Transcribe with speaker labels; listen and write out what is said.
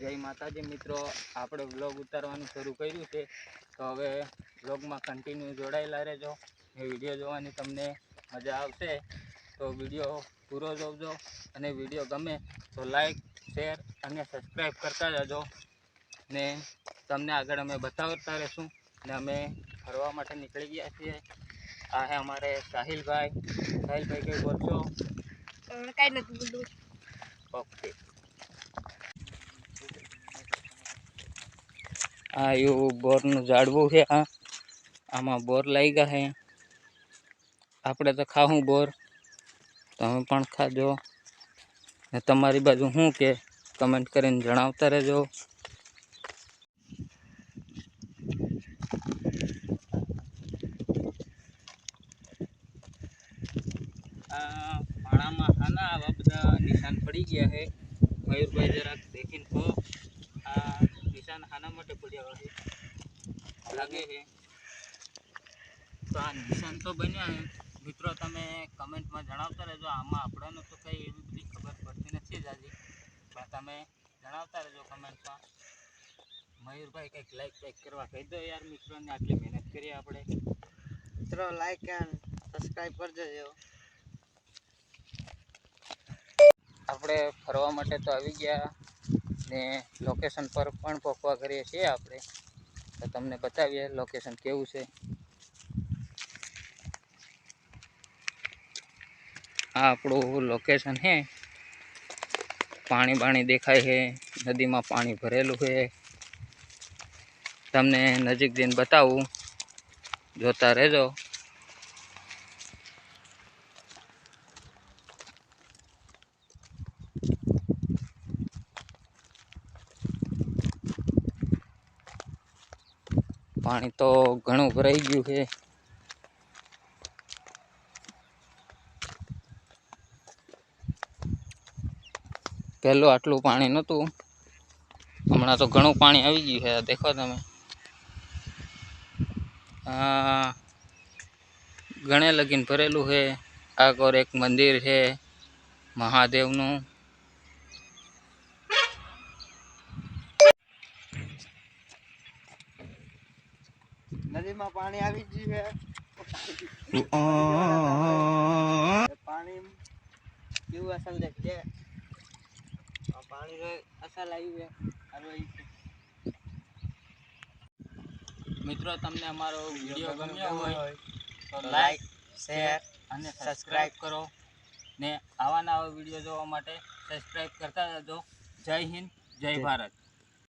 Speaker 1: જય માતાજી મિત્રો આપણે વ્લોગ ઉતારવાનું શરૂ કર્યું છે. તો હવે વ્લોગમાં કન્ટિન્યુ જોડાયેલા રહેજો. એ વીડિયો જોવાની તમને મજા આવશે. તો વીડિયો પૂરો જોજો અને વીડિયો ગમે તો લાઈક શેર અને સબસ્ક્રાઈબ કરતા જજો ને તમને આગળ અમે બતાવતા રહીશું ને અમે ફરવા માટે નીકળી ગયા છીએ. આ હે અમારે સાહિલભાઈ. સાહિલભાઈ કંઈ બોલશો?
Speaker 2: કાંઈ નથી બોલું
Speaker 1: ઓકે આ એવું બોરનું ઝાડવું છે આ આમાં બોર લાગ્યા છે. આપણે તો ખાવું બોર. તમે પણ ખાજો. ને તમારી બાજુ શું કે કમેન્ટ કરીને જણાવતા રહેજો. આ પાણામાં આના આવા બધા નિશાન પડી ગયા છે. મયુરભાઈ જરાક દેખીને કહો. આ નિશાન આના માટે પડ્યા હોય. લાગે છે. તો આ નિશાન તો બન્યા મિત્રો તમે કમેન્ટમાં જણાવતા રહેજો. આમાં આપણને તો કંઈ એવી બધી ખબર પડતી નથી જ હજી પણ તમે જણાવતા રહેજો કમેન્ટમાં. મયુરભાઈ કંઈક લાઈક લાઈક કરવા કહી દો યાર મિત્રોને. આટલી મહેનત કરીએ આપણે.
Speaker 2: મિત્રો લાઈક એન્ડ સબસ્ક્રાઈબ કરજો
Speaker 1: આપણે ફરવા માટે તો આવી ગયા. ને લોકેશન પર પણ પહોંચવા કરીએ છીએ આપણે. તો તમને બતાવીએ લોકેશન કેવું છે. આ આપણું લોકેશન છે પાણી બાણી દેખાય છે, નદીમાં પાણી ભરેલું છે. તમને નજીક જઈને બતાવું. જોતા રહેજો. પાણી તો ઘણું ભરાઈ ગયું છે. પહેલું આટલું પાણી નહોતું. હમણાં તો ઘણું પાણી આવી ગયું છે. દેખો તમે. ગણે લગીન ભરેલું છે. આગળ એક મંદિર છે. મહાદેવનું.
Speaker 2: નદીમાં પાણી આવી ગયું છે. પાણી કેવું અસલ દેખજે પાણી અસલ આવી છે.
Speaker 1: મિત્રો તમને અમારો વીડિયો ગમ્યો હોય તો
Speaker 2: લાઈક શેર
Speaker 1: અને સબસ્ક્રાઈબ કરો. ને આવા નવા વીડિયો જોવા માટે સબસ્ક્રાઈબ કરતા જજો જય હિન્દ જય ભારત.